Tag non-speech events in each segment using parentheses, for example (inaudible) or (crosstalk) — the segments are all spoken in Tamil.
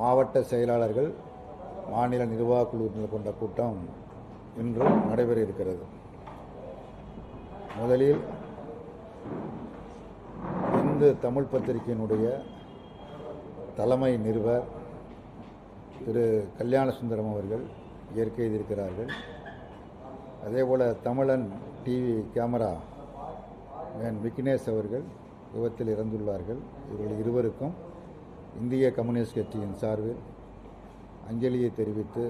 மாவட்ட செயலாளர்கள் மாநில நிர்வாகக் குழு கொண்ட கூட்டம் இன்றும் நடைபெற இருக்கிறது முதலில் இந்து தமிழ் பத்திரிகையினுடைய தலைமை நிருபர் திரு கல்யாண சுந்தரம் அவர்கள் இயற்கை எழுதியிருக்கிறார்கள் அதேபோல் தமிழன் டிவி கேமரா மேன் விக்னேஷ் அவர்கள் விபத்தில் இறந்துள்ளார்கள். இவர்கள் இருவருக்கும் இந்திய கம்யூனிஸ்ட் கட்சியின் சார்பில் அஞ்சலியை தெரிவித்து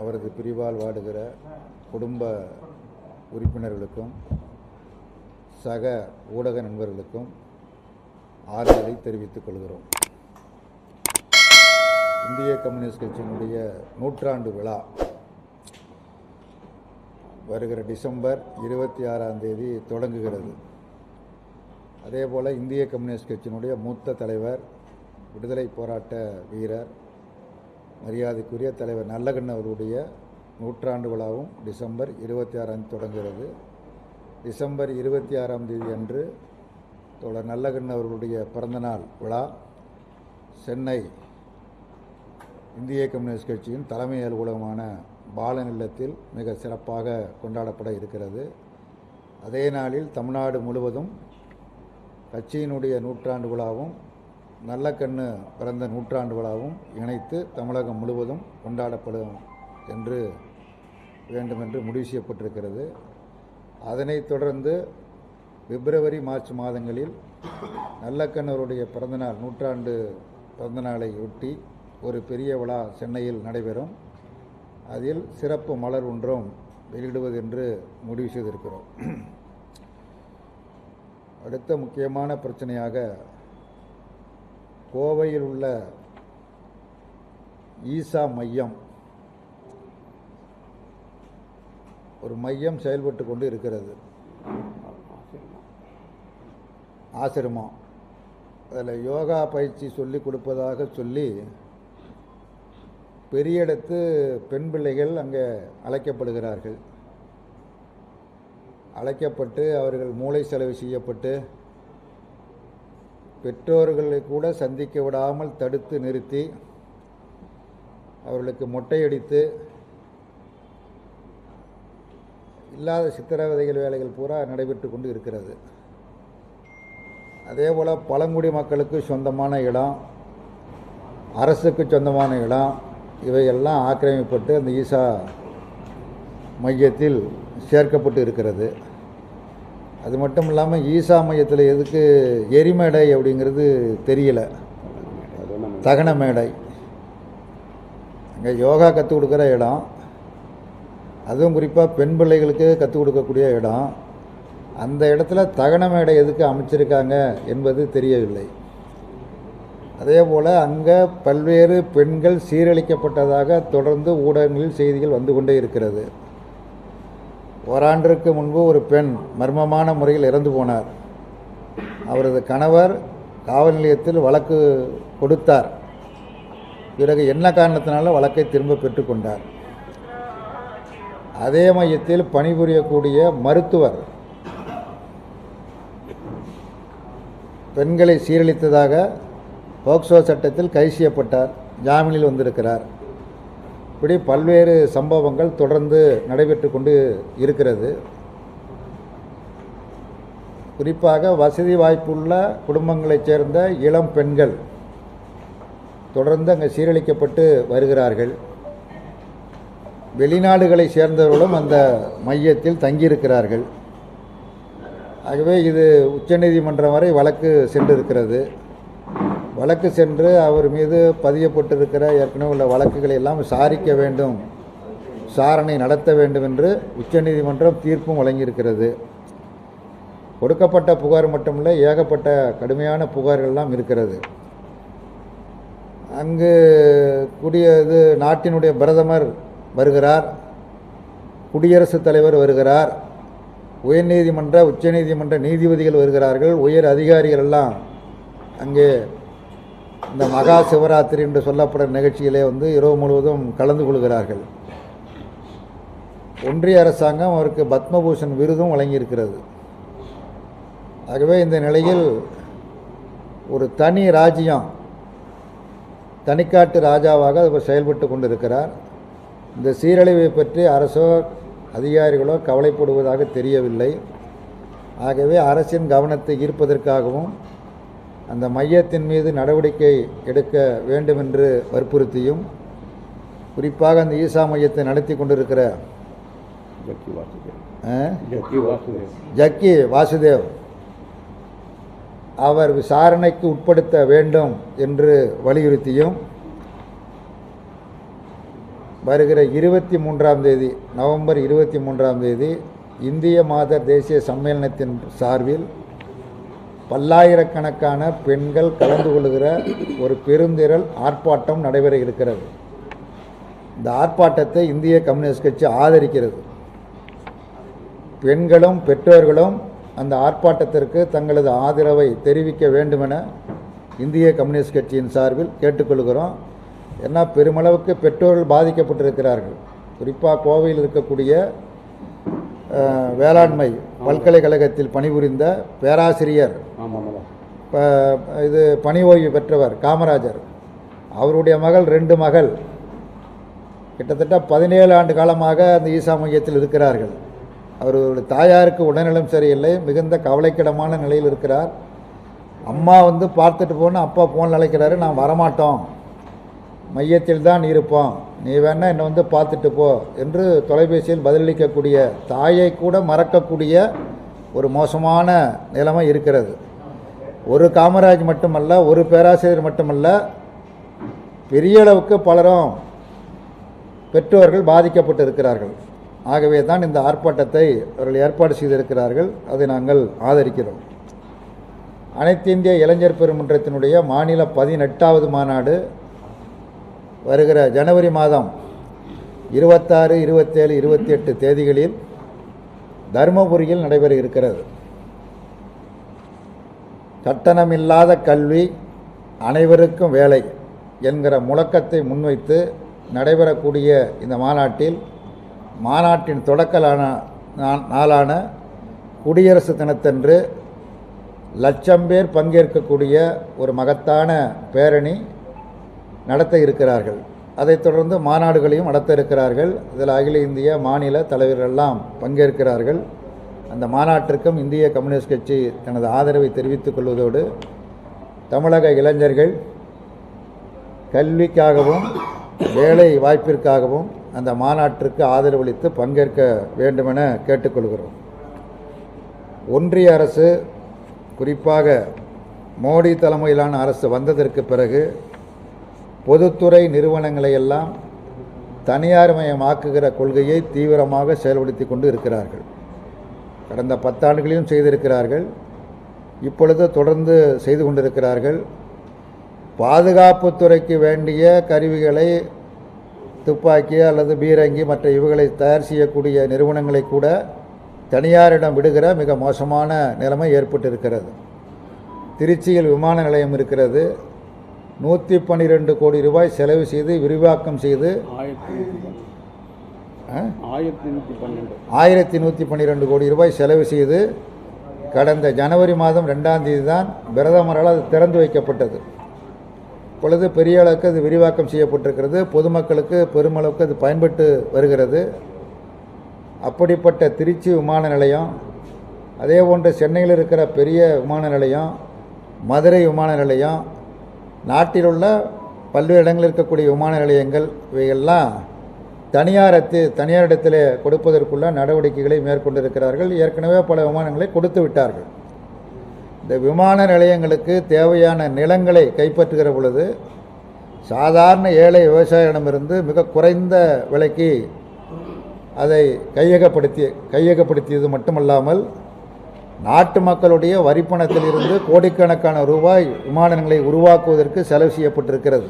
அவரது பிரிவால் வாடுகிற குடும்ப உறுப்பினர்களுக்கும் சக ஊடக நண்பர்களுக்கும் ஆறுதலை தெரிவித்துக் கொள்கிறோம். இந்திய கம்யூனிஸ்ட் கட்சியினுடைய நூற்றாண்டு விழா வருகிற டிசம்பர் இருபத்தி ஆறாம் தேதி தொடங்குகிறது. அதே போல் இந்திய கம்யூனிஸ்ட் கட்சியினுடைய மூத்த தலைவர் விடுதலை போராட்ட வீரர் மரியாதைக்குரிய தலைவர் நல்லகண்ண அவருடைய நூற்றாண்டு விழாவும் டிசம்பர் இருபத்தி ஆறாம் தேதி தொடங்குகிறது. டிசம்பர் இருபத்தி ஆறாம் தேதி அன்று தோழர் நல்லகண்ண அவர்களுடைய பிறந்தநாள் விழா. சென்னை இந்திய கம்யூனிஸ்ட் கட்சியின் தலைமை அலுவலகமான பாலன் இல்லத்தில் மிக சிறப்பாக கொண்டாடப்பட இருக்கிறது. அதே நாளில் தமிழ்நாடு முழுவதும் கட்சியினுடைய நூற்றாண்டு விழாவும் நல்ல கண்ணு பிறந்த நூற்றாண்டு விழாவும் இணைத்து தமிழகம் முழுவதும் கொண்டாடப்படும் என்று வேண்டுமென்று முடிவு செய்யப்பட்டிருக்கிறது. அதனைத் தொடர்ந்து பிப்ரவரி மார்ச் மாதங்களில் நல்லக்கண்ணருடைய பிறந்தநாள் நூற்றாண்டு பிறந்தநாளை ஒட்டி ஒரு பெரிய விழா சென்னையில் நடைபெறும். அதில் சிறப்பு மலர் ஒன்றும் வெளியிடுவது என்று முடிவு செய்திருக்கிறோம். அடுத்த முக்கியமான பிரச்சனையாக கோவையில் உள்ள ஈசா மையம். ஒரு மையம் செயல்பட்டு கொண்டு இருக்கிறது. ஆசிரமம். அதில் யோகா பயிற்சி சொல்லி கொடுப்பதாக சொல்லி பெரிய இடத்து பெண் பிள்ளைகள் அங்கே அழைக்கப்படுகிறார்கள். அழைக்கப்பட்டு அவர்கள் மூளை செலவு செய்யப்பட்டு பெற்றோர்களை கூட சந்திக்க விடாமல் தடுத்து நிறுத்தி அவர்களுக்கு மொட்டையடித்து இல்லாத சித்திரவதைகள் வேலைகள் பூரா நடைபெற்று கொண்டு இருக்கிறது. அதே போல் பழங்குடி மக்களுக்கு சொந்தமான இடம் அரசுக்கு சொந்தமான இடம் இவையெல்லாம் ஆக்கிரமிப்பட்டு அந்த ஈசா மையத்தில் சேர்க்கப்பட்டு இருக்கிறது. அது மட்டும் இல்லாமல் ஈசா மையத்தில் எதுக்கு எரிமேடை அப்படிங்கிறது தெரியல. தகன மேடை. அங்கே யோகா கற்றுக் கொடுக்குற இடம். அதுவும் குறிப்பாக பெண் பிள்ளைகளுக்கு கற்றுக் கொடுக்கக்கூடிய இடம். அந்த இடத்துல தகன மேடை எதுக்கு அமைச்சிருக்காங்க என்பது தெரியவில்லை. அதே போல் அங்கே பல்வேறு பெண்கள் சீரழிக்கப்பட்டதாக தொடர்ந்து ஊடகங்களில் செய்திகள் வந்து கொண்டே இருக்கிறது. ஓராண்டிற்கு முன்பு ஒரு பெண் மர்மமான முறையில் இறந்து போனார். அவரது கணவர் காவல் நிலையத்தில் வழக்கு கொடுத்தார். பிறகு என்ன காரணத்தினால வழக்கை திரும்ப பெற்றுக்கொண்டார் அதே மையத்தில் பணிபுரியக்கூடிய மருத்துவர் பெண்களை சீரழித்ததாக போக்சோ சட்டத்தில் கைது செய்யப்பட்டார். ஜாமீனில் வந்திருக்கிறார். இப்படி பல்வேறு சம்பவங்கள் தொடர்ந்து நடைபெற்று கொண்டு இருக்கிறது. குறிப்பாக வசதி வாய்ப்புள்ள குடும்பங்களைச் சேர்ந்த இளம் பெண்கள் தொடர்ந்து அங்கே சீரழிக்கப்பட்டு வருகிறார்கள். வெளிநாடுகளை சேர்ந்தவர்களும் அந்த மையத்தில் தங்கியிருக்கிறார்கள். ஆகவே இது உச்சநீதிமன்றம் வரை வழக்கு சென்றிருக்கிறது. வழக்கு சென்று அவர் மீது பதியப்பட்டிருக்கிற ஏற்கனவே உள்ள வழக்குகளை எல்லாம் விசாரிக்க வேண்டும் விசாரணை நடத்த வேண்டும் என்று உச்சநீதிமன்றம் தீர்ப்பும் வழங்கியிருக்கிறது. கொடுக்கப்பட்ட புகார் மட்டுமில்லை ஏகப்பட்ட கடுமையான புகார்கள்லாம் இருக்கிறது. அங்கு கூடிய இது நாட்டினுடைய பிரதமர் வருகிறார் குடியரசுத் தலைவர் வருகிறார் உயர்நீதிமன்ற உச்சநீதிமன்ற நீதிபதிகள் வருகிறார்கள் உயர் அதிகாரிகள் எல்லாம் அங்கே இந்த மகா சிவராத்திரி என்று சொல்லப்படும் நிகழ்ச்சியிலே வந்து இரவு முழுவதும் கலந்து கொள்கிறார்கள். ஒன்றிய அரசாங்கம் அவருக்கு பத்மபூஷன் விருதும் வழங்கியிருக்கிறது. ஆகவே இந்த நிலையில் ஒரு தனி ராஜ்யம் தனிக்காட்டு ராஜாவாக அவர் செயல்பட்டு கொண்டிருக்கிறார். இந்த சீரழிவை பற்றி அரசோ அதிகாரிகளோ கவலைப்படுவதாக தெரியவில்லை. ஆகவே அரசின் கவனத்தை ஈர்ப்பதற்காகவும் அந்த மையத்தின் மீது நடவடிக்கை எடுக்க வேண்டும் என்று வற்புறுத்தியும் குறிப்பாக அந்த ஈசா மையத்தை நடத்தி கொண்டிருக்கிற ஜக்கி வாசுதேவ். அவர் விசாரணைக்கு உட்படுத்த வேண்டும் என்று வலியுறுத்தியும் வருகிற இருபத்தி மூன்றாம் தேதி நவம்பர் இருபத்தி மூன்றாம் தேதி இந்திய மாதர் தேசிய சம்மேளனத்தின் சார்பில் பல்லாயிரக்கணக்கான பெண்கள் கலந்து கொள்கிற ஒரு பெருந்திரள் ஆர்ப்பாட்டம் நடைபெற இருக்கிறது. இந்த ஆர்ப்பாட்டத்தை இந்திய கம்யூனிஸ்ட் கட்சி ஆதரிக்கிறது. பெண்களும் பெற்றோர்களும் அந்த ஆர்ப்பாட்டத்திற்கு தங்களது ஆதரவை தெரிவிக்க வேண்டுமென இந்திய கம்யூனிஸ்ட் கட்சியின் சார்பில் கேட்டுக்கொள்கிறோம். ஏன்னா பெருமளவுக்கு பெற்றோர்கள் பாதிக்கப்பட்டிருக்கிறார்கள். குறிப்பாக கோவையில் இருக்கக்கூடிய வேளாண்மை பல்கலைக்கழகத்தில் பணிபுரிந்த பேராசிரியர் இது பணி ஓய்வு பெற்றவர் காமராஜர். அவருடைய மகள் ரெண்டு மகள். கிட்டத்தட்ட பதினேழு ஆண்டு காலமாக அந்த ஈசா மையத்தில் இருக்கிறார்கள். அவருடைய தாயாருக்கு உடல்நலம் சரியில்லை மிகுந்த கவலைக்கிடமான நிலையில் இருக்கிறார். அம்மா வந்து பார்த்துட்டு போனால் அப்பா ஃபோன் அழைக்கிறாரு நான் வரமாட்டோம். மையத்தில் தான் இருப்போம் நீ வேணா என்னை வந்து பார்த்துட்டு போ என்று தொலைபேசியில் பதிலளிக்கக்கூடிய தாயை கூட மறக்கக்கூடிய ஒரு மோசமான நிலைமை இருக்கிறது. ஒரு காமராஜ் மட்டுமல்ல ஒரு பேராசிரியர் மட்டுமல்ல பெரிய அளவுக்கு பலரும் பெற்றோர்கள் பாதிக்கப்பட்டு இருக்கிறார்கள். ஆகவே தான் இந்த ஆர்ப்பாட்டத்தை அவர்கள் ஏற்பாடு செய்திருக்கிறார்கள். அதை நாங்கள் ஆதரிக்கிறோம். அனைத்து இந்திய இளைஞர் பெருமன்றத்தினுடைய மாநில பதினெட்டாவது மாநாடு வருகிற ஜனவரி மாதம் இருபத்தாறு இருபத்தேழு இருபத்தி எட்டு தேதிகளில் தருமபுரியில் நடைபெற இருக்கிறது கட்டணமில்லாத கல்வி அனைவருக்கும் வேலை என்கிற முழக்கத்தை முன்வைத்து நடைபெறக்கூடிய இந்த மாநாட்டில் மாநாட்டின் தொடக்கலான நா- நாளான குடியரசு தினத்தன்று லட்சம் பேர் பங்கேற்கக்கூடிய ஒரு மகத்தான பேரணி நடத்த இருக்கிறார்கள். அதைத் தொடர்ந்து மாநாடுகளையும் நடத்த இருக்கிறார்கள். இதில் அகில இந்திய மாநில தலைவர்கள் எல்லாம் பங்கேற்கிறார்கள். அந்த மாநாட்டிற்கும் இந்திய கம்யூனிஸ்ட் கட்சி தனது ஆதரவை தெரிவித்துக் கொள்வதோடு தமிழக இளைஞர்கள் கல்விக்காகவும் வேலை வாய்ப்பிற்காகவும் அந்த மாநாட்டிற்கு ஆதரவளித்து பங்கேற்க வேண்டுமென கேட்டுக்கொள்கிறோம். ஒன்றிய அரசு குறிப்பாக மோடி தலைமையிலான அரசு வந்ததற்கு பிறகு பொதுத்துறை நிறுவனங்களை எல்லாம் தனியார்மயமாக்குகிற கொள்கையை தீவிரமாக செயல்படுத்தி கொண்டு இருக்கிறார்கள். கடந்த பத்தாண்டுகளிலும் செய்திருக்கிறார்கள். இப்பொழுது தொடர்ந்து செய்து கொண்டிருக்கிறார்கள். பாதுகாப்புத்துறைக்கு வேண்டிய கருவிகளை துப்பாக்கி அல்லது பீரங்கி மற்ற இவைகளை தயார் செய்யக்கூடிய நிறுவனங்களை கூட தனியாரிடம் விடுகிற மிக மோசமான நிலைமை ஏற்பட்டிருக்கிறது. திருச்சியில் விமான நிலையம் இருக்கிறது. நூற்றி பன்னிரெண்டு கோடி ரூபாய் செலவு செய்து விரிவாக்கம் செய்து ஆயிரத்தி நூற்றி பன்னெண்டு. ஆயிரத்தி நூற்றி பன்னிரெண்டு கோடி ரூபாய் செலவு செய்து கடந்த ஜனவரி மாதம் ரெண்டாம் தேதி தான் பிரதமரால் அது திறந்து வைக்கப்பட்டது. இப்பொழுது பெரிய அளவுக்கு அது விரிவாக்கம் செய்யப்பட்டிருக்கிறது. பொதுமக்களுக்கு பெருமளவுக்கு அது பயன்பட்டு வருகிறது. அப்படிப்பட்ட திருச்சி விமான நிலையம் அதே போன்று சென்னையில் இருக்கிற பெரிய விமான நிலையம் மதுரை விமான நிலையம் நாட்டில் உள்ள பல்வேறு இடங்களில் இருக்கக்கூடிய விமான நிலையங்கள் இவையெல்லாம் தனியாரத்து தனியாரிடத்தில் கொடுப்பதற்குள்ள நடவடிக்கைகளை மேற்கொண்டிருக்கிறார்கள். ஏற்கனவே பல விமானங்களை கொடுத்து விட்டார்கள். இந்த விமான நிலையங்களுக்கு தேவையான நிலங்களை கைப்பற்றுகிற பொழுது சாதாரண ஏழை விவசாயிடமிருந்து மிக குறைந்த விலைக்கு அதை கையகப்படுத்தி கையகப்படுத்தியது மட்டுமல்லாமல் நாட்டு மக்களுடைய வரிப்பணத்திலிருந்து கோடிக்கணக்கான ரூபாய் விமான நிலையை உருவாக்குவதற்கு செலவு செய்யப்பட்டிருக்கிறது.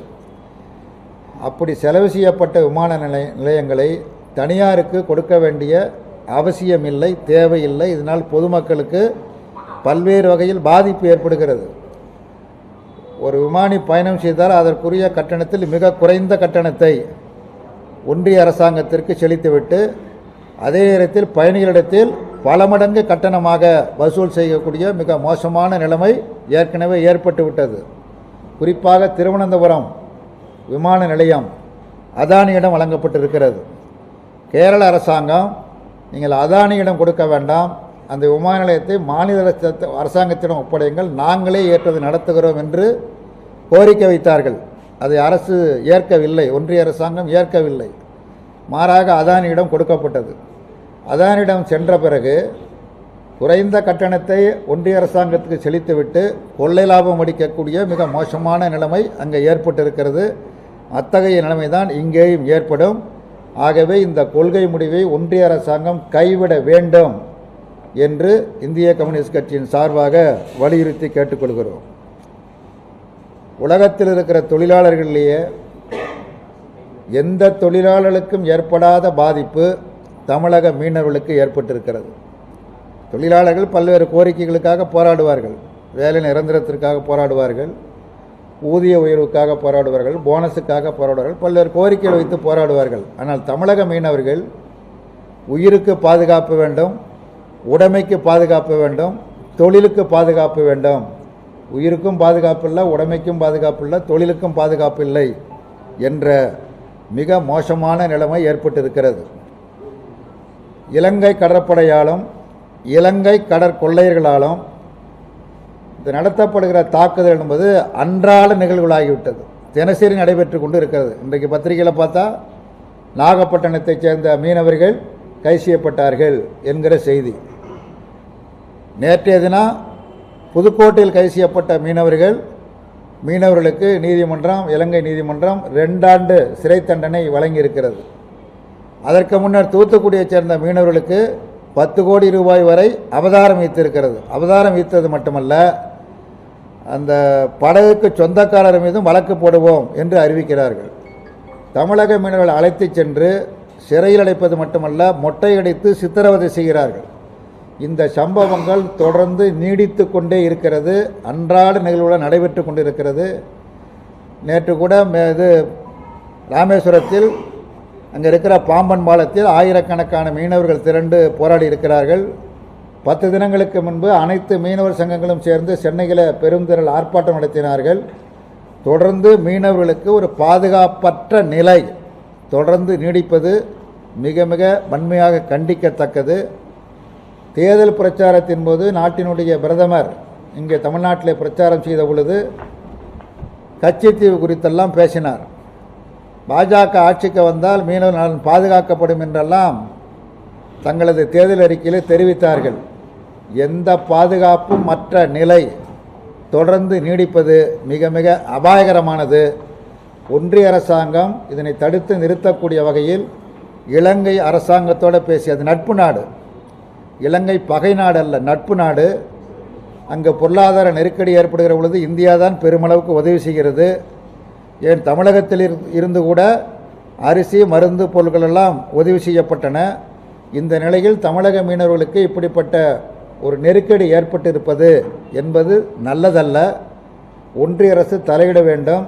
அப்படி செலவு செய்யப்பட்ட விமான நிலைய நிலையங்களை தனியாருக்கு கொடுக்க வேண்டிய அவசியமில்லை தேவையில்லை. இதனால் பொதுமக்களுக்கு பல்வேறு வகையில் பாதிப்பு ஏற்படுகிறது. ஒரு விமானி பயணம் செய்தால் அதற்குரிய கட்டணத்தில் மிக குறைந்த கட்டணத்தை ஒன்றிய அரசாங்கத்திற்கு செலுத்திவிட்டு அதே நேரத்தில் பயணிகளிடத்தில் பல மடங்கு கட்டணமாக வசூல் செய்யக்கூடிய மிக மோசமான நிலைமை ஏற்கனவே ஏற்பட்டுவிட்டது குறிப்பாக திருவனந்தபுரம் விமான நிலையம் அதானியிடம் வழங்கப்பட்டிருக்கிறது. கேரள அரசாங்கம் நீங்கள் அதானியிடம் கொடுக்க வேண்டாம் அந்த விமான நிலையத்தை மாநில அரசாங்கத்திடம் ஒப்படையுங்கள் நாங்களே ஏற்றது நடத்துகிறோம் என்று கோரிக்கை வைத்தார்கள். அதை அரசு ஏற்கவில்லை ஒன்றிய அரசாங்கம் ஏற்கவில்லை. மாறாக அதானியிடம் கொடுக்கப்பட்டது. அதானிடம் சென்ற பிறகு குறைந்த கட்டணத்தை ஒன்றிய அரசாங்கத்துக்கு செலுத்திவிட்டு கொள்ளை லாபம் அடிக்கக்கூடிய மிக மோசமான நிலைமை அங்கே ஏற்பட்டிருக்கிறது. அத்தகைய நிலைமை தான் இங்கேயும் ஏற்படும். ஆகவே இந்த கொள்கை முடிவை ஒன்றிய அரசாங்கம் கைவிட வேண்டும் என்று இந்திய கம்யூனிஸ்ட் கட்சியின் சார்பாக வலியுறுத்தி கேட்டுக்கொள்கிறோம். உலகத்தில் இருக்கிற தொழிலாளர்களிலேயே எந்த தொழிலாளர்களுக்கும் ஏற்படாத பாதிப்பு தமிழக மீனவர்களுக்கு ஏற்பட்டிருக்கிறது. தொழிலாளர்கள் பல்வேறு கோரிக்கைகளுக்காக போராடுவார்கள். வேலை நிரந்தரத்திற்காக போராடுவார்கள். ஊதிய உயர்வுக்காக போராடுவார்கள். போனஸுக்காக போராடுவார்கள். பல்வேறு கோரிக்கைகள் வைத்து போராடுவார்கள். ஆனால் தமிழக மீனவர்கள் உயிருக்கு பாதுகாப்பு வேண்டும் உடைமைக்கு பாதுகாப்பு வேண்டும் தொழிலுக்கு பாதுகாப்பு வேண்டும். உயிருக்கும் பாதுகாப்பு இல்லை உடைமைக்கும் பாதுகாப்பு இல்லை தொழிலுக்கும் பாதுகாப்பு இல்லை என்ற மிக மோசமான நிலைமை ஏற்பட்டிருக்கிறது. இலங்கை கடற்படையாலும் இலங்கை கடற்கொள்ளையர்களாலும் இது நடத்தப்படுகிற தாக்குதல் என்பது அன்றாட நிகழ்வுகளாகிவிட்டது. தினசரி நடைபெற்று கொண்டு இருக்கிறது இன்றைக்கு பத்திரிகையில் பார்த்தா நாகப்பட்டினத்தைச் சேர்ந்த மீனவர்கள் கை செய்யப்பட்டார்கள் என்கிற செய்தி. நேற்றைய தினம் புதுக்கோட்டையில் கை செய்யப்பட்ட மீனவர்கள் மீனவர்களுக்கு நீதிமன்றம் இலங்கை நீதிமன்றம் ரெண்டாண்டு சிறை தண்டனை வழங்கியிருக்கிறது. அதற்கு முன்னர் தூத்துக்குடியைச் சேர்ந்த மீனவர்களுக்கு பத்து கோடி ரூபாய் வரை அவதாரம் வைத்திருக்கிறது அவதாரம் வைத்தது மட்டுமல்ல அந்த படகுக்கு சொந்தக்காரர் மீதும் வழக்கு போடுவோம் என்று அறிவிக்கிறார்கள். தமிழக மீனவர்கள் அழைத்துச் சென்று சிறையில் அடைப்பது மட்டுமல்ல மொட்டையடித்து சித்திரவதை செய்கிறார்கள். இந்த சம்பவங்கள் தொடர்ந்து நீடித்து கொண்டே இருக்கிறது. அன்றாட நிகழ்வுகள் நடைபெற்று கொண்டிருக்கிறது. நேற்று கூட மே- இது ராமேஸ்வரத்தில் அங்கே இருக்கிற பாம்பன் பாலத்தில் ஆயிரக்கணக்கான மீனவர்கள் திரண்டு போராடி இருக்கிறார்கள். பத்து தினங்களுக்கு முன்பு அனைத்து மீனவர் சங்கங்களும் சேர்ந்து சென்னையில் பெருந்திரள் ஆர்ப்பாட்டம் நடத்தினார்கள். தொடர்ந்து மீனவர்களுக்கு ஒரு பாதுகாப்பற்ற நிலை தொடர்ந்து நீடிப்பது மிக மிக வன்மையாக கண்டிக்கத்தக்கது. தேர்தல் பிரச்சாரத்தின் போது நாட்டினுடைய பிரதமர் இங்கே தமிழ்நாட்டில் பிரச்சாரம் செய்த பொழுது கச்சத்தீவு குறித்தெல்லாம் பேசினார். பாஜக ஆட்சிக்கு வந்தால் மீனவ நலன் பாதுகாக்கப்படும் என்றெல்லாம் தங்களது தேர்தல் அறிக்கையில் தெரிவித்தார்கள். எந்த பாதுகாப்பும் மற்ற நிலை தொடர்ந்து நீடிப்பது மிக மிக அபாயகரமானது. ஒன்றிய அரசாங்கம் இதனை தடுத்து நிறுத்தக்கூடிய வகையில் இலங்கை அரசாங்கத்தோடு பேசி அது நட்பு நாடு. இலங்கை பகை நாடு அல்ல நட்பு நாடு. அங்கே பொருளாதார நெருக்கடி ஏற்படுகிற பொழுது இந்தியா தான் பெருமளவுக்கு உதவி செய்கிறது. ஏன் தமிழகத்தில் இரு- இருந்து கூட அரிசி மருந்து பொருட்களெல்லாம் உதவி செய்யப்பட்டன. இந்த நிலையில் தமிழக மீனவர்களுக்கு இப்படிப்பட்ட ஒரு நெருக்கடி ஏற்பட்டிருப்பது என்பது நல்லதல்ல. ஒன்றிய அரசு தலையிட வேண்டும்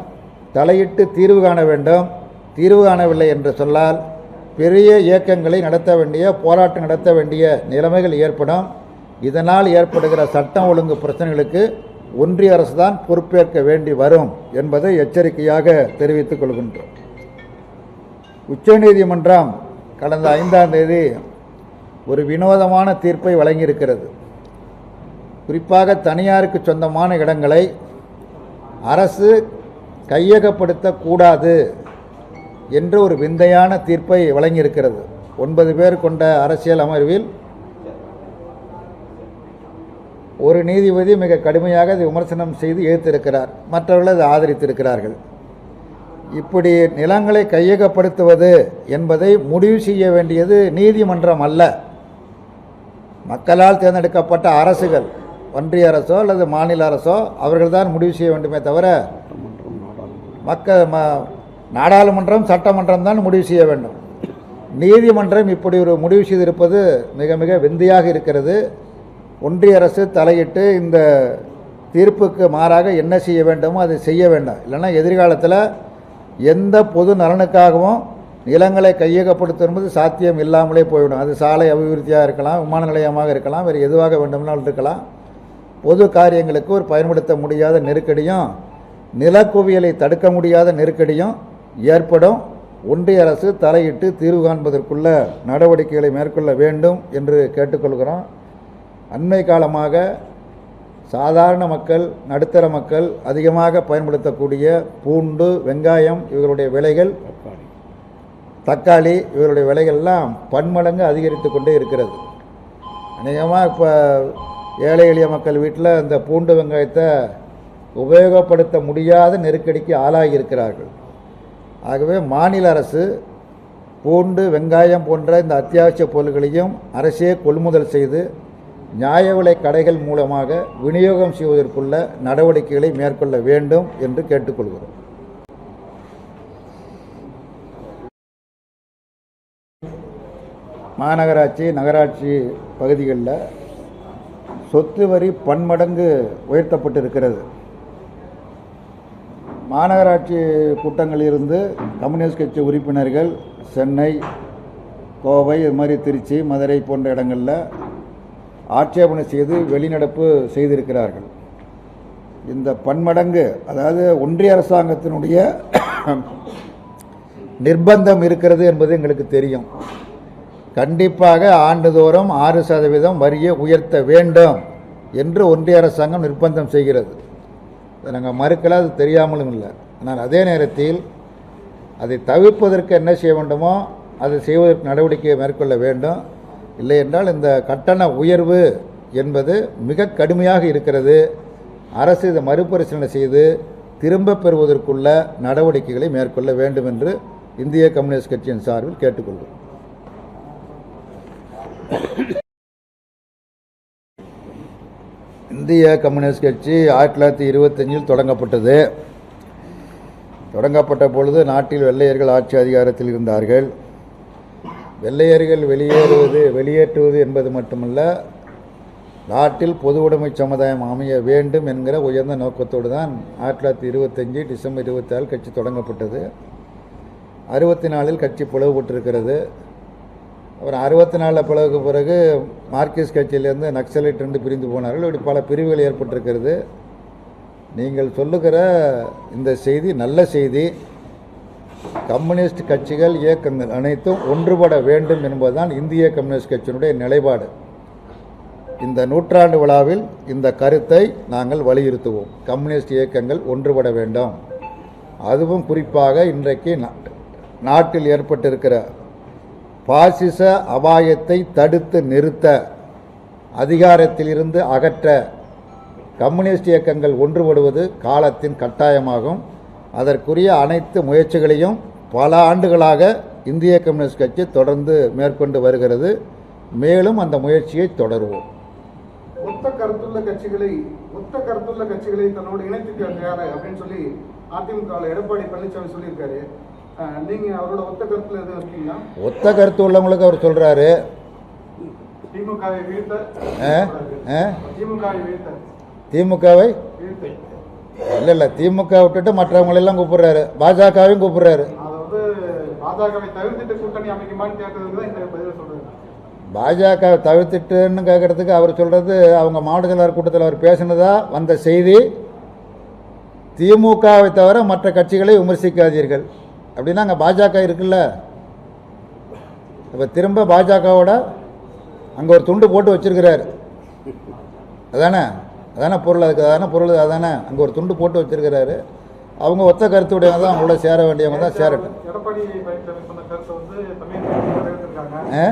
தலையிட்டு தீர்வு காண வேண்டும். தீர்வு காணவில்லை என்று சொன்னால் பெரிய இயக்கங்களை நடத்த வேண்டிய போராட்டம் நடத்த வேண்டிய நிலைமைகள் ஏற்படும். இதனால் ஏற்படுகிற சட்டம் ஒழுங்கு பிரச்சனைகளுக்கு ஒன்றிய அரசு தான் பொறுப்பேற்க வேண்டி வரும் என்பதை எச்சரிக்கையாக தெரிவித்துக் கொள்கின்றோம். உச்சநீதிமன்றம் கடந்த ஐந்தாம் தேதி ஒரு வினோதமான தீர்ப்பை வழங்கியிருக்கிறது. குறிப்பாக தனியாருக்கு சொந்தமான இடங்களை அரசு கையகப்படுத்தக்கூடாது என்ற ஒரு விந்தையான தீர்ப்பை வழங்கியிருக்கிறது. ஒன்பது பேர் கொண்ட அரசியல் அமர்வில் ஒரு நீதிபதி மிக கடுமையாக அதை விமர்சனம் செய்து எதிர்த்திருக்கிறார் மற்றவர்கள் அதை ஆதரித்திருக்கிறார்கள். இப்படி நிலங்களை கையகப்படுத்துவது என்பதை முடிவு செய்ய வேண்டியது நீதிமன்றம் அல்ல. மக்களால் தேர்ந்தெடுக்கப்பட்ட அரசுகள் ஒன்றிய அரசோ அல்லது மாநில அரசோ அவர்கள்தான் முடிவு செய்ய வேண்டுமே தவிர மக்கள் நாடாளுமன்றம் மக்க ம நாடாளுமன்றம் சட்டமன்றம் தான் முடிவு செய்ய வேண்டும். நீதிமன்றம் இப்படி ஒரு முடிவு செய்திருப்பது மிக மிக விந்தையாக இருக்கிறது. ஒன்றிய அரசு தலையிட்டு இந்த தீர்ப்புக்கு மாறாக என்ன செய்ய வேண்டுமோ அதை செய்ய வேண்டாம். இல்லைன்னா எதிர்காலத்தில் எந்த பொது நலனுக்காகவும் நிலங்களை கையகப்படுத்தும் சாத்தியம் இல்லாமலே போய்விடும். அது சாலை அபிவிருத்தியாக இருக்கலாம் விமான நிலையமாக இருக்கலாம் வேறு எதுவாக வேண்டுமானாலும் இருக்கலாம். பொது காரியங்களுக்கு ஒரு பயன்படுத்த முடியாத நெருக்கடியும் நிலக்குவியலை தடுக்க முடியாத நெருக்கடியும் ஏற்படும். ஒன்றிய அரசு தலையிட்டு தீர்வு காண்பதற்குள்ள நடவடிக்கைகளை மேற்கொள்ள வேண்டும் என்று கேட்டுக்கொள்கிறோம். அண்மை காலமாக சாதாரண மக்கள் நடுத்தர மக்கள் அதிகமாக பயன்படுத்தக்கூடிய பூண்டு வெங்காயம் இவர்களுடைய விலைகள் தக்காளி. இவருடைய விலைகள்லாம் பன்மடங்கு அதிகரித்து கொண்டே இருக்கிறது. அநேகமாக இப்போ ஏழை எளிய மக்கள் வீட்டில் இந்த பூண்டு வெங்காயத்தை உபயோகப்படுத்த முடியாத நெருக்கடிக்கு ஆளாகி இருக்கிறார்கள். ஆகவே மாநில அரசு பூண்டு வெங்காயம் போன்ற இந்த அத்தியாவசிய பொருட்களையும் அரசே கொள்முதல் செய்து நியாய விலை கடைகள் மூலமாக விநியோகம் செய்வதற்குள்ள நடவடிக்கைகளை மேற்கொள்ள வேண்டும் என்று கேட்டுக்கொள்கிறோம். மாநகராட்சி நகராட்சி பகுதிகளில் சொத்து வரி பன்மடங்கு உயர்த்தப்பட்டிருக்கிறது. மாநகராட்சி கூட்டங்களிலிருந்து கம்யூனிஸ்ட் கட்சி உறுப்பினர்கள் சென்னை கோவை இது மாதிரி திருச்சி மதுரை போன்ற இடங்களில் ஆட்சேபனை செய்து வெளிநடப்பு செய்திருக்கிறார்கள். இந்த பன்மடங்கு அதாவது ஒன்றிய அரசாங்கத்தினுடைய நிர்பந்தம் இருக்கிறது என்பது எங்களுக்கு தெரியும். கண்டிப்பாக ஆண்டுதோறும் ஆறு சதவீதம் வரியை உயர்த்த வேண்டும் என்று ஒன்றிய அரசாங்கம் நிர்பந்தம் செய்கிறது. நாங்கள் மறுக்கல அது தெரியாமலும் இல்லை. ஆனால் அதே நேரத்தில் அதை தவிர்ப்பதற்கு என்ன செய்ய வேண்டுமோ அதை செய்வதற்கு நடவடிக்கையை மேற்கொள்ள வேண்டும். இல்லை என்றால் இந்த கட்டண உயர்வு என்பது மிக கடுமையாக இருக்கிறது. அரசு இதை மறுபரிசீலனை செய்து திரும்ப பெறுவதற்குள்ள நடவடிக்கைகளை மேற்கொள்ள வேண்டும் என்று இந்திய கம்யூனிஸ்ட் கட்சியின் சார்பில் கேட்டுக்கொள்வோம் இந்திய கம்யூனிஸ்ட் கட்சி ஆயிரத்தி தொள்ளாயிரத்தி இருபத்தஞ்சில் தொடங்கப்பட்டது. தொடங்கப்பட்ட பொழுது நாட்டில் வெள்ளையர்கள் ஆட்சி அதிகாரத்தில் இருந்தார்கள். வெள்ளையர்கள் வெளியேறுவது வெளியேற்றுவது என்பது மட்டுமல்ல நாட்டில் பொது உடைமை சமுதாயம் அமைய வேண்டும் என்கிற உயர்ந்த நோக்கத்தோடு தான் ஆயிரத்தி தொள்ளாயிரத்தி இருபத்தஞ்சி டிசம்பர் இருபத்தாறு கட்சி தொடங்கப்பட்டது. அறுபத்தி நாலில் கட்சி பிளவுபட்டிருக்கிறது அப்புறம் அறுபத்தி நாலில் பிளவுக்கு பிறகு மார்க்சிஸ்ட் கட்சியிலேருந்து நக்சலைட் ரெண்டு பிரிந்து போனார்கள். இப்படி பல பிரிவுகள் ஏற்பட்டிருக்கிறது. நீங்கள் சொல்லுகிற இந்த செய்தி நல்ல செய்தி. கம்யூனிஸ்ட் கட்சிகள் இயக்கங்கள் அனைத்தும் ஒன்றுபட வேண்டும் என்பதுதான் இந்திய கம்யூனிஸ்ட் கட்சியினுடைய நிலைப்பாடு. இந்த நூற்றாண்டு விழாவில் இந்த கருத்தை நாங்கள் வலியுறுத்துவோம். கம்யூனிஸ்ட் இயக்கங்கள் ஒன்றுபட வேண்டும். அதுவும் குறிப்பாக இன்றைக்கு நா- நாட்டில் ஏற்பட்டிருக்கிற பாசிச அபாயத்தை தடுத்து நிறுத்த அதிகாரத்திலிருந்து அகற்ற கம்யூனிஸ்ட் இயக்கங்கள் ஒன்றுபடுவது காலத்தின் கட்டாயமாகும். அதற்குரிய அனைத்து முயற்சிகளையும் பல ஆண்டுகளாக இந்திய கம்யூனிஸ்ட் கட்சி தொடர்ந்து மேற்கொண்டு வருகிறது. மேலும் அந்த முயற்சியை தொடருவோம். ஒத்த கருத்துள்ள கட்சிகளை ஒத்த கருத்துள்ள கட்சிகளை தன்னோடு இணைத்துக்க தயார் அப்படின்னு சொல்லி அதிமுக எடப்பாடி பழனிசாமி சொல்லியிருக்காரு. நீங்க அவரோட ஒத்த கருத்துல எதுவும் இருக்கீங்களா? ஒத்த கருத்து உள்ளவங்களுக்கு அவர் சொல்கிறாரு திமுகவை வீழ்த்த? திமுகவை வீழ்த்த. திமுகவை இல்லை இல்லை திமுக விட்டுட்டு மற்றவங்களெல்லாம் கூப்பிடுறாரு. பாஜகவையும் கூப்பிடுறாரு. பாஜகவை தவிர்த்துட்டுன்னு கேட்குறதுக்கு அவர் சொல்கிறது அவங்க மாவட்ட செயலாளர் கூட்டத்தில் அவர் பேசினதா வந்த செய்தி. திமுகவை தவிர மற்ற கட்சிகளை விமர்சிக்காதீர்கள். அப்படின்னா அங்கே பாஜக இருக்குல்ல. இப்போ திரும்ப பாஜகவோட அங்கே ஒரு துண்டு போட்டு வச்சிருக்கிறாரு. அதானே? அதானே பொருள் அதுக்கு அதானே பொருள் அதானே அங்கே ஒரு துண்டு போட்டு வச்சிருக்கிறாரு. அவங்க ஒத்த கருத்துடையவங்க தான் அவங்களோட சேர வேண்டியவங்க தான் சேரட்டும். எடப்பாடி பழனிசாமி சொன்ன கருத்தை வந்து தமிழிசை வரவேற்றிருக்காங்க. ஆ?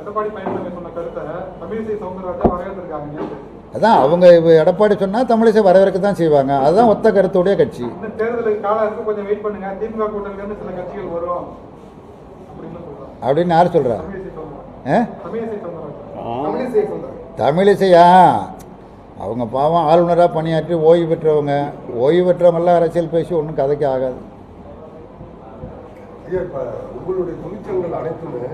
எடப்பாடி பழனிசாமி சொன்ன கருத்தை தமிழிசை சவுந்தரராஜன் வரவேற்றிருக்காங்க. நேத்து. அதான் அவங்க இப்போ எடப்பாடி சொன்னால் தமிழிசை வரவேற்க தான் செய்வாங்க. அதுதான் ஒத்த கருத்துடைய கட்சி. இன்னும் தேர்தலுக்கு காலம் இருக்கு கொஞ்சம் வெயிட் பண்ணுங்க. திமுக கூட்டணில இருந்து சில கட்சிகள் வரும். அப்படின்னு யார் சொல்கிறா தமிழிசையா? அவங்க பாவம் ஆளுநராக பணியாற்றி ஓய்வு பெற்றவங்க. ஓய்வு பெற்றவங்கெல்லாம் அரசியல் பேசி ஒன்றும் கதைக்கு ஆகாது. உங்களுடைய தொழிற்சங்கங்கள் அனைத்துமே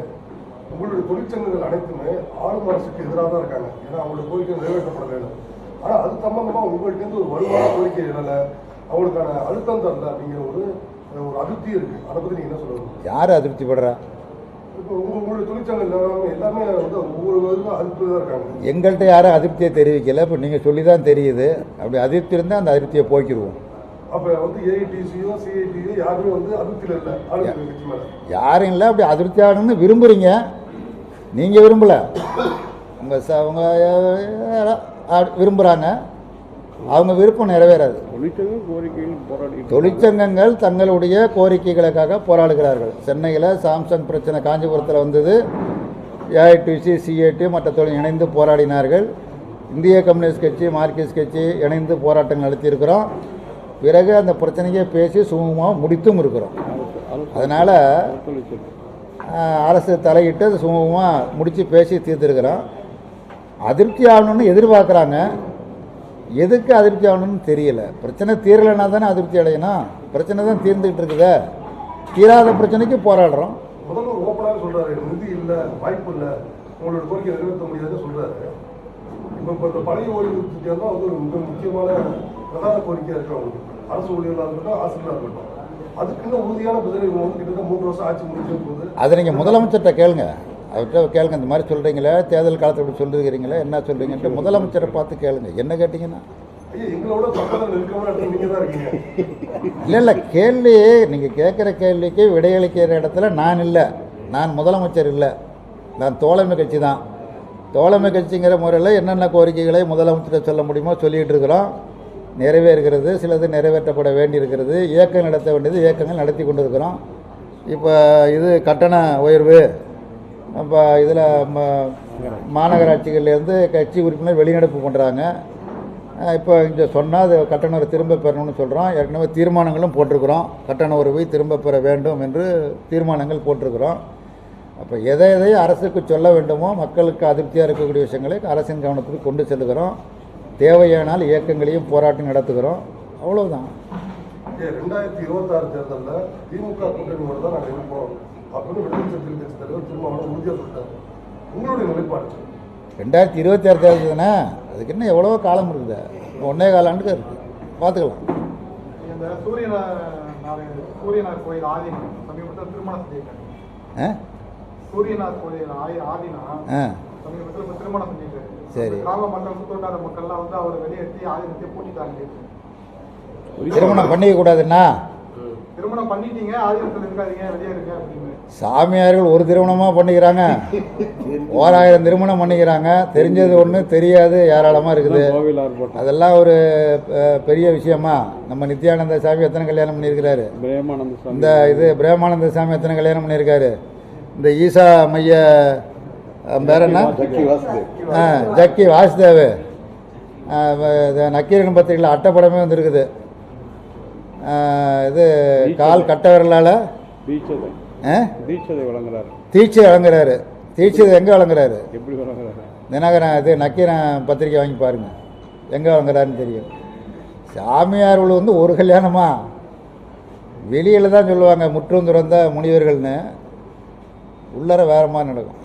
உங்களுடைய தொழிற்சங்கங்கள் அனைத்துமே ஆளும் அரசுக்கு எதிராக தான் இருக்காங்க. ஏன்னா அவங்களுடைய கோரிக்கை நிறைவேற்றப்பட வேண்டும் ஆனா அது சம்பந்தமா உங்கள்ட்ட இருந்து ஒரு வருமான கோரிக்கை எழல. அவங்களுக்கான அழுத்தம் தரல அப்படிங்கிற ஒரு ஒரு அதிருப்தி இருக்கு. அதை பத்தி நீங்க என்ன சொல்லுங்க யார் அதிருப்தி எங்கள்கிட்ட யாரும் அதிருப்தியை தெரிவிக்கலை இப்போ நீங்கள் சொல்லி தான் தெரியுது. அப்படி அதிருப்தி இருந்தால் அந்த அதிருப்தியை சிஐடியோ யாருமே இல்லை. யாரும் அப்படி அதிருப்தி ஆகணும்னு விரும்புகிறீங்க நீங்கள் விரும்பலை. உங்கள் ச அவங்க விரும்புகிறாங்க அவங்க விருப்பம் நிறைவேறாது. தொழிற்சங்கங்கள் தங்களுடைய கோரிக்கைகளுக்காக போராடுகிறார்கள். சென்னையில் சாம்சங் பிரச்சனை காஞ்சிபுரத்தில் வந்தது. ஏஐடிசி சிஐடி மற்ற தொழில் இணைந்து போராடினார்கள். இந்திய கம்யூனிஸ்ட் கட்சி மார்க்சிஸ்ட் கட்சி இணைந்து போராட்டங்கள் நடத்தியிருக்கிறோம். பிறகு அந்த பிரச்சனையை பேசி சுமூகமாக முடித்தும் இருக்கிறோம். அதனால் அரசு தலையிட்டு அது சுமூகமாக முடித்து பேசி தீர்த்துருக்கிறோம். அதிருப்தி ஆகணும்னு எதிர்பார்க்குறாங்க. எதுக்கு அதிருப்தி ஆகணும்னு தெரியல. பிரச்சனை தீரலைன்னா தானே அதிருப்தி அடையணும். பிரச்சனை தான் தீர்ந்துக்கிட்டு இருக்குதே. தீராத பிரச்சனைக்கு போராடுறோம். முதல்வர் ஓப்பனாக சொல்றாரு. நிதி இல்ல வாய்ப்பு இல்ல. உங்களோட கோரிக்கை நிறைவேற்ற முடியாதுன்னு சொல்றாரு. இப்ப இப்ப இந்த பழைய ஓய்வு திட்டம் தான் வந்து ஒரு மிக முக்கியமான பிரதான கோரிக்கையா இருக்கு அவங்களுக்கு. அரசு ஊழியர்களாக இருக்கட்டும் ஆசிரியராக இருக்கட்டும். அதுக்குன்னு உறுதியான பதில் வந்து கிட்டத்தட்ட மூன்று வருஷம் ஆட்சி முடிஞ்ச போது. அதை நீங்கள் முதலமைச்சர்கிட்ட கேளுங்க. அவர்கிட்ட கேளுங்க இந்த மாதிரி சொல்கிறீங்களே தேர்தல் காலத்தில் இப்படி சொல்லிருக்கிறீங்களே என்ன சொல்கிறீங்கன்ட்டு முதலமைச்சரை பார்த்து கேளுங்க. என்ன கேட்டிங்கன்னா? இல்லை இல்லை கேள்வி நீங்கள் கேட்குற கேள்விக்கு விடையளிக்கிற இடத்துல நான் இல்லை. நான் முதலமைச்சர் இல்லை. நான் தோழமை கட்சி தான். தோழமை கட்சிங்கிற முறையில் என்னென்ன கோரிக்கைகளை முதலமைச்சர் சொல்ல முடியுமோ சொல்லிகிட்டு இருக்கிறோம். நிறைவேறுகிறது சிலது நிறைவேற்றப்பட வேண்டியிருக்கிறது. இயக்கம் நடத்த வேண்டியது இயக்கங்கள் நடத்தி கொண்டு இருக்கிறோம் இப்போ இது கட்டண உயர்வு. இப்போ இதில் மாநகராட்சிகள்லேருந்து கட்சி உறுப்பினர் வெளிநடப்பு பண்ணுறாங்க இப்போ இங்கே சொன்னால் அது கட்டண திரும்ப பெறணும்னு சொல்கிறோம் ஏற்கனவே தீர்மானங்களும் போட்டிருக்கிறோம். கட்டண உறவை திரும்ப பெற வேண்டும் என்று தீர்மானங்கள் போட்டிருக்கிறோம். அப்போ எதை எதை அரசுக்கு சொல்ல வேண்டுமோ மக்களுக்கு அதிருப்தியாக இருக்கக்கூடிய விஷயங்களை அரசின் கவனத்துக்கு கொண்டு செல்லுகிறோம். தேவையானால் இயக்கங்களையும் போராட்டம் நடத்துகிறோம். அவ்வளோதான் ரெண்டாயிரத்தி இருபத்தாறு தேர்தலில் திமுக கூட்டணியோட தான் நாங்கள் இருப்போம் அப்படின்னு விடுதலை சிறுத்தைகள் கட்சி தலைவர் திருமாவளவன் உறுதியாக சொல்லிட்டாரு. உங்களுடைய நிலைப்பாடு ரெண்டாயிரத்தி இருபத்தி ஆறு தேர்தல் தானே? அதுக்கு இன்னும் எவ்வளவோ காலம் இருக்குது. ஒன்றே கால ஆண்டுக்கு இருக்குது பார்த்துக்கலாம். இந்த சூரியன நாராயண சூரியநாத் கோயில் ஆதீனம் சமீபத்தில் திருமணம் செஞ்சிருக்காங்க ஆ? சூரியநாத் கோயில் ஆதி ஆதீனா ஆ. சமீபத்தில் திருமணம் செஞ்சிருக்காரு. சரி. கிராம மக்கள் சுத்தோட்டார மக்கள்லாம் வந்து அவர் வெளியேற்றி ஆதீனத்தை பூட்டிட்டாங்க. திருமணம் பண்ணிக்க கூடாதுன்னா? திருமணம் பண்ணிட்டீங்க ஆதீனத்தில் இருக்காதீங்க வெளியே இருக்க அப்படின்னு. சாமியார்கள் ஒரு திருமணமாக பண்ணிக்கிறாங்க. (laughs) ஓராயிரம் திருமணம் பண்ணிக்கிறாங்க. தெரிஞ்சது ஒன்று தெரியாது ஏராளமாக இருக்குது. அதெல்லாம் ஒரு பெரிய விஷயமா. நம்ம நித்யானந்த சாமி எத்தனை கல்யாணம் பண்ணியிருக்கிறாரு? பிரேமானந்த சாமி. இந்த இது பிரேமானந்த சாமி எத்தனை கல்யாணம் பண்ணியிருக்காரு? இந்த ஈசா மைய பேர் என்ன? ஜக்கி வாசுதேவ். ஆ ஜக்கி வாசுதேவ். ஆ, வ- இது நக்கீரன் பத்திரிகையில் அட்டைப்படமே வந்துருக்குது. இது கால் கட்ட விரலால்? தீட்சதை. தீட்சதை வழங்குறாரு. தீட்சை வழங்குறாரு. தீட்சை எங்கே வழங்குறாரு? எப்படி வழங்குறாரு? தினகரன் இது நக்கீரன் பத்திரிக்கை வாங்கி பாருங்க. எங்கே வாங்குறாருன்னு தெரியும். சாமியார்கள் வந்து ஒரு கல்யாணமா? வெளியில் தான் சொல்லுவாங்க முற்றும் துறந்த முனிவர்கள்னு. உள்ளர வேற மாதிரி நடக்கும்.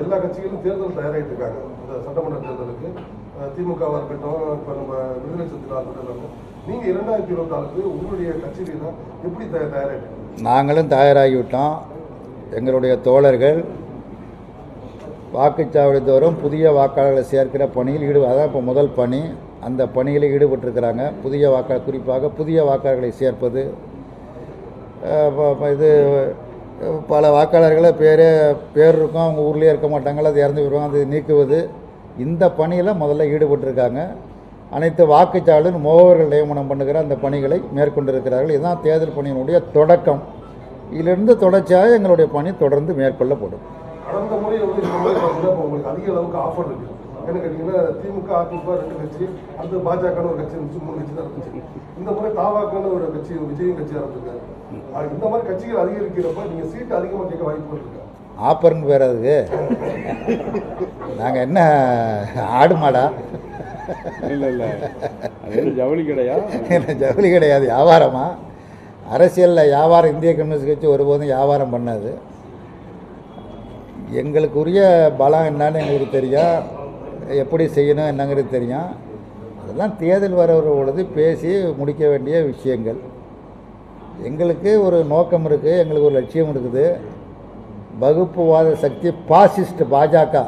எல்லா கட்சிகளும் தேர்தல் தயாராகிட்டு இருக்காங்க. இந்த சட்டமன்ற தேர்தலுக்கு அஹ், திமுகவா இருக்கட்டும் இப்ப நம்ம விடுதலை சிறுத்தைகளா இருக்கட்டும் நீங்க இரண்டாயிரத்தி இருபத்தி உங்களுடைய கட்சியில எப்படி தயா- நாங்களும் தயாராகிவிட்டோம். எங்களுடைய தோழர்கள் வாக்குச்சாவடி தோறும் புதிய வாக்காளர்களை சேர்க்கிற பணியில் ஈடு அதான் இப்போ முதல் பணி. அந்த பணியில் ஈடுபட்டிருக்கிறாங்க. புதிய வாக்காளர் குறிப்பாக புதிய வாக்காளர்களை சேர்ப்பது. இது பல வாக்காளர்களை பேரே பேர் இருக்கும். அவங்க ஊர்லேயே இருக்க மாட்டாங்கள அது இறந்து போயிடுவாங்க. அது நீக்குவது. இந்த பணியில் முதல்ல ஈடுபட்டிருக்காங்க. அனைத்து வாக்குச்சாவடியும் முகவர்கள் நியமனம் பண்ணுகிற அந்த பணிகளை மேற்கொண்டிருக்கிறார்கள். இதுதான் தேர்தல் பணியினுடைய தொடக்கம். இதிலிருந்து தொடர்ச்சியாக எங்களுடைய பணி தொடர்ந்து மேற்கொள்ளப்படும். கடந்த முறை உங்களுக்கு அதிக அளவுக்கு ஆஃபர் இருக்கு. என்ன கேட்டீங்கன்னா திமுக அதிமுக ரெண்டு கட்சி அடுத்து பாஜகன்னு ஒரு கட்சி இருந்துச்சு மூணு கட்சி தான் இருந்துச்சு. இந்த முறை தாவாக்கன்னு ஒரு கட்சி விஜயும் கட்சி இருந்திருக்காரு இந்த மாதிரி கட்சிகள் அதிகரிக்கிறப்ப நீங்க சீட் அதிகமா கேட்க வாய்ப்புகள் இருக்கு ஆப்பர்னு பேர் அதுக்கு. நாங்கள் என்ன ஆடு மாடா? இல்லை இல்லை. ஜவுளி கடையா? ஜவுளி கிடையாது. வியாபாரமா? அரசியலில் வியாபாரம் இந்திய கம்யூனிஸ்ட் கட்சி ஒருபோதும் வியாபாரம் பண்ணாது. எங்களுக்குரிய பலம் என்னன்னு எங்களுக்கு தெரியும் எப்படி செய்யணும் என்னங்கிறது தெரியும் அதெல்லாம் தேர்தல் வரவர் பொழுது பேசி முடிக்க வேண்டிய விஷயங்கள். எங்களுக்கு ஒரு நோக்கம் இருக்குது எங்களுக்கு ஒரு லட்சியம் இருக்குது. வகுப்புவாத சக்தி பாசிஸ்ட் பாஜக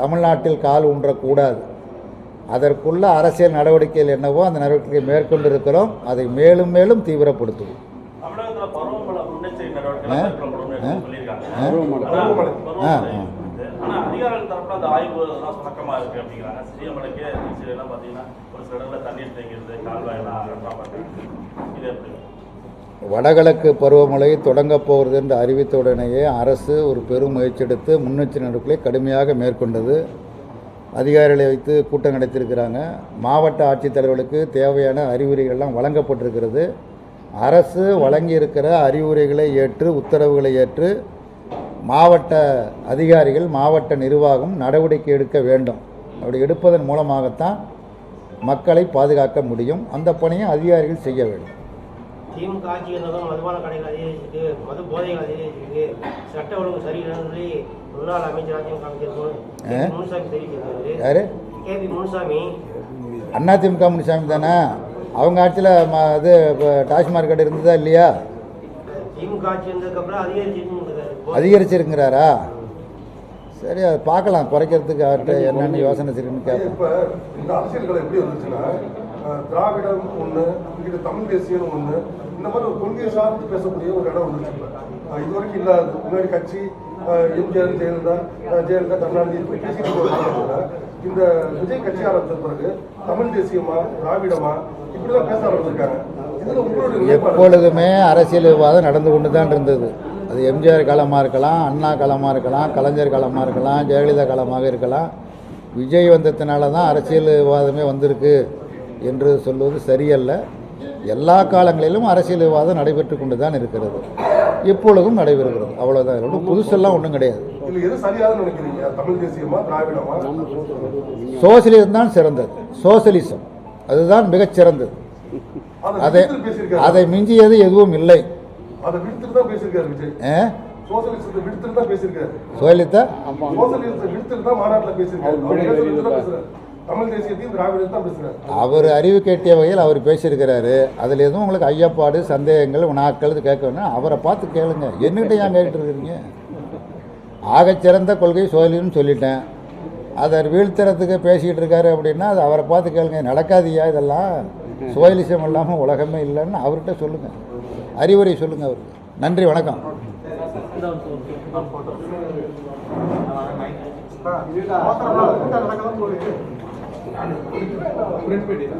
தமிழ்நாட்டில் கால் ஊன்றக்கூடாது. அதற்குள்ள அரசியல் நடவடிக்கைகள் என்னவோ அந்த நடவடிக்கையை மேற்கொண்டு இருக்கிறோம் அதை மேலும் மேலும் தீவிரப்படுத்துவோம். வடகிழக்கு பருவமழை தொடங்கப் போகிறது என்று அறிவித்த உடனேயே அரசு ஒரு பெரும் முயற்சி எடுத்து முன்னெச்சரிக்கை நடவடிக்கைகளை கடுமையாக மேற்கொண்டது. அதிகாரிகளை வைத்து கூட்டம் நடத்தியிருக்கிறாங்க. மாவட்ட ஆட்சித்தலைவர்களுக்கு தேவையான அறிவுரைகள்லாம் வழங்கப்பட்டிருக்கிறது. அரசு வழங்கியிருக்கிற அறிவுரைகளை ஏற்று உத்தரவுகளை ஏற்று மாவட்ட அதிகாரிகள் மாவட்ட நிர்வாகம் நடவடிக்கை எடுக்க வேண்டும். அப்படி எடுப்பதன் மூலமாகத்தான் மக்களை பாதுகாக்க முடியும். அந்த பணியை அதிகாரிகள் செய்ய வேண்டும். திமுக ஆட்சி மதுபான கடைகள் அதிகரிச்சிருக்கு மது போதைகள் அதிகரிச்சிருக்கு சட்ட ஒழுங்கு சரியில்லைன்னு சொல்லி முன்னாள் அமைச்சர் அதிமுக யாரு? அதிமுக முனிசாமி. தானே? அவங்க ஆட்சியில் ம இது இப்போ டாஸ்மாக் கடை இருந்ததா இல்லையா? அதிகரிச்சிருக்கிறாரா? சரி அதை பார்க்கலாம். குறைக்கிறதுக்கு அவர்கிட்ட என்னென்ன யோசனை இருக்குன்னு கேட்போம். இப்ப இந்த அரசியல்களை எப்படி வந்துச்சுன்னா திராவிடம் இங்கிட்ட தமிழ் தேசியம் ஒண்ணு இந்த மாதிரி ஒரு கொள்கையை சார்ந்து பேசக்கூடிய ஒரு இடம் வந்துச்சு இது வரைக்கும் இல்லாத முன்னாடி கட்சி எம்ஜிஆர் ஜெயலலிதா ஜெயலலிதா கருணாநிதி இப்படி பேசிட்டு இருந்த இந்த விஜய் கட்சி ஆரம்பித்த பிறகு தமிழ் தேசியமா திராவிடமா இப்படிதான் பேச ஆரம்பிச்சிருக்காங்க. எப்பொழுதுமே அரசியல்வாதம் நடந்து கொண்டு தான் இருந்தது. அது எம்ஜிஆர் காலமாக இருக்கலாம் அண்ணா காலமாக இருக்கலாம் கலைஞர் காலமாக இருக்கலாம் ஜெயலலிதா காலமாக இருக்கலாம். விஜய் வந்ததுனால தான் அரசியல்வாதமே வந்திருக்கு என்று சொல்வது சரியல்ல. எல்லா காலங்களிலும் அரசியல்வாதம் நடைபெற்று கொண்டு தான் இருக்கிறது. இப்பொழுதும் நடைபெறுகிறது. அவ்வளோதான் ஒன்றும் புதுசெல்லாம் ஒன்றும் கிடையாது. இதுல எது சரியாதுன்னு நினைக்கிறீங்க? தமிழ் தேசியமா திராவிடமா? சோசியலிசம் தான் சிறந்தது. சோசியலிசம். அதுதான் மிகச் சிறந்தது. அதை அதை மிஞ்சியது எதுவும் இல்லை. அதை அவர் அவர் அறிவு கேட்டிய வகையில் அவர் பேசியிருக்கிறாரு. அதில் எதுவும் உங்களுக்கு ஐயப்பாடு சந்தேகங்கள் வினாக்கள் இது கேட்க வேணும். அவரை பார்த்து கேளுங்க. என்னகிட்ட ஏன் கேட்டுட்டு இருக்கிறீங்க? ஆகச்சிறந்த கொள்கை சோழின்னு சொல்லிட்டேன். அதை வீழ்த்தறதுக்கு பேசிக்கிட்டு இருக்காரு அப்படின்னா அது அவரை பார்த்து கேளுங்க. நடக்காதியா இதெல்லாம். சோயலிசம் இல்லாமல் உலகமே இல்லைன்னு அவர்கிட்ட சொல்லுங்கள் அறிவுரை சொல்லுங்கள் அவருக்கு. நன்றி வணக்கம். அவசரமா प्रिंट पे देना